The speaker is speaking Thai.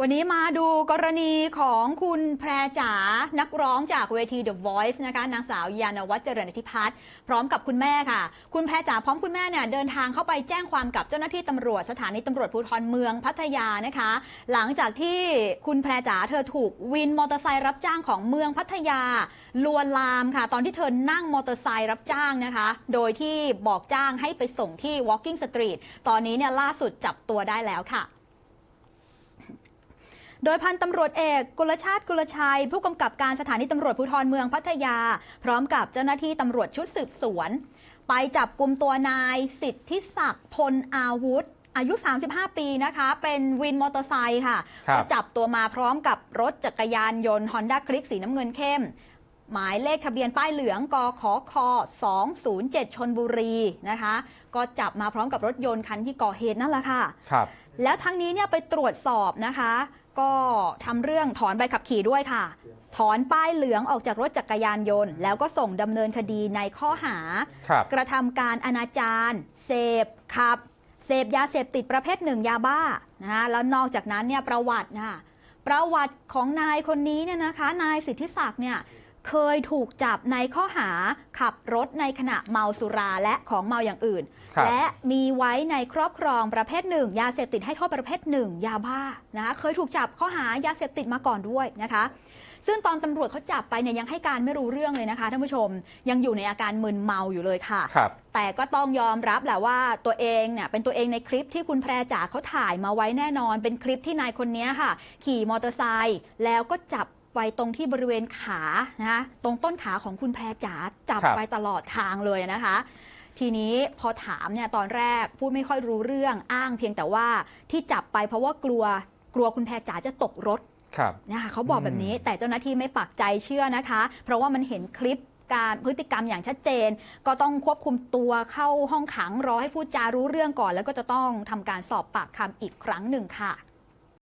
วันนี้มาดูกรณีของคุณแพรจ๋า นักร้องจากเวที The Voice นะคะ นางสาวยานวัฒน์เจริญอธิพัฒน์พร้อมกับคุณแม่ค่ะ คุณแพรจ๋าพร้อมคุณแม่เนี่ยเดินทางเข้าไปแจ้งความกับเจ้าหน้าที่ตำรวจสถานีตำรวจภูธรเมืองพัทยานะคะ หลังจากที่คุณแพรจ๋าเธอถูกวินมอเตอร์ไซค์รับจ้างของเมืองพัทยาลวนลามค่ะ ตอนที่เธอนั่งมอเตอร์ไซค์รับจ้างนะคะ โดยที่บอกจ้างให้ไปส่งที่ Walking Street ตอนนี้เนี่ยล่าสุดจับตัวได้แล้วค่ะ โดยพันตำรวจเอกกุลชาติกุลชัย ผู้กำกับการสถานีตำรวจภูธรเมืองพัทยา พร้อมกับเจ้าหน้าที่ตำรวจชุดสืบสวน ไปจับกลุ่มตัวนายสิทธิศักดิ์พลอาวุธอายุ 35 ปีนะคะ เป็นวินมอเตอร์ไซค์ค่ะครับก็จับตัวมาพร้อมกับรถจักรยานยนต์ Honda Click สีน้ำเงินเข้ม หมายเลขทะเบียนป้ายเหลืองกขค207ชนบุรีนะคะ ก็จับมาพร้อมกับรถยนต์คันที่ก่อเหตุนั่นแหละค่ะ ครับ แล้วทั้งนี้เนี่ยไปตรวจสอบนะคะ ก็ทำเรื่องถอนใบขับขี่ด้วยค่ะ ถอนป้ายเหลืองออกจากรถจักรยานยนต์ แล้วก็ส่งดำเนินคดีในข้อหา ครับ กระทำการอนาจารเสพขับ เสพยาเสพติดประเภทหนึ่งยาบ้านะคะแล้วนอกจากนั้นเนี่ยประวัตินะคะประวัติของนายคนนี้เนี่ยนะคะ นายสิทธิศักดิ์เนี่ย เคยถูกจับในข้อหาขับรถในขณะเมาสุราและของเมาอย่างอื่น ครับ และมีไว้ในครอบครองประเภทหนึ่งยาเสพติดให้โทษประเภทหนึ่งยาบ้านะคะเคยถูกจับข้อหายาเสพติดมาก่อนด้วยนะคะ ซึ่งตอนตำรวจเขาจับไปเนี่ยยังให้การไม่รู้เรื่องเลยนะคะท่านผู้ชมยังอยู่ในอาการมึนเมาอยู่เลยค่ะ ครับ แต่ก็ต้องยอมรับแหละว่าตัวเองเนี่ยเป็นตัวเองในคลิปที่คุณแพรจ๋าเขาถ่ายมาไว้แน่นอน เป็นคลิปที่นายคนนี้ค่ะ ขี่มอเตอร์ไซค์แล้วก็จับ ไว้ตรงที่บริเวณขานะคะตรงต้นขาของคุณแพรจ๋าจับครับ ไปตลอดทางเลยนะคะ ทีนี้พอถามเนี่ยตอนแรกพูดไม่ค่อยรู้เรื่องอ้างเพียงแต่ว่าที่จับไปเพราะว่ากลัวกลัวคุณแพรจ๋าจะตกรถ ครับ นะคะเขาบอกแบบนี้แต่เจ้าหน้าที่ไม่ปักใจเชื่อนะคะ เพราะว่ามันเห็นคลิปการพฤติกรรมอย่างชัดเจน ก็ต้องควบคุมตัวเข้าห้องขังรอให้พูดจารู้เรื่องก่อน แล้วก็จะต้องทำการสอบปากคำอีกครั้งหนึ่งค่ะ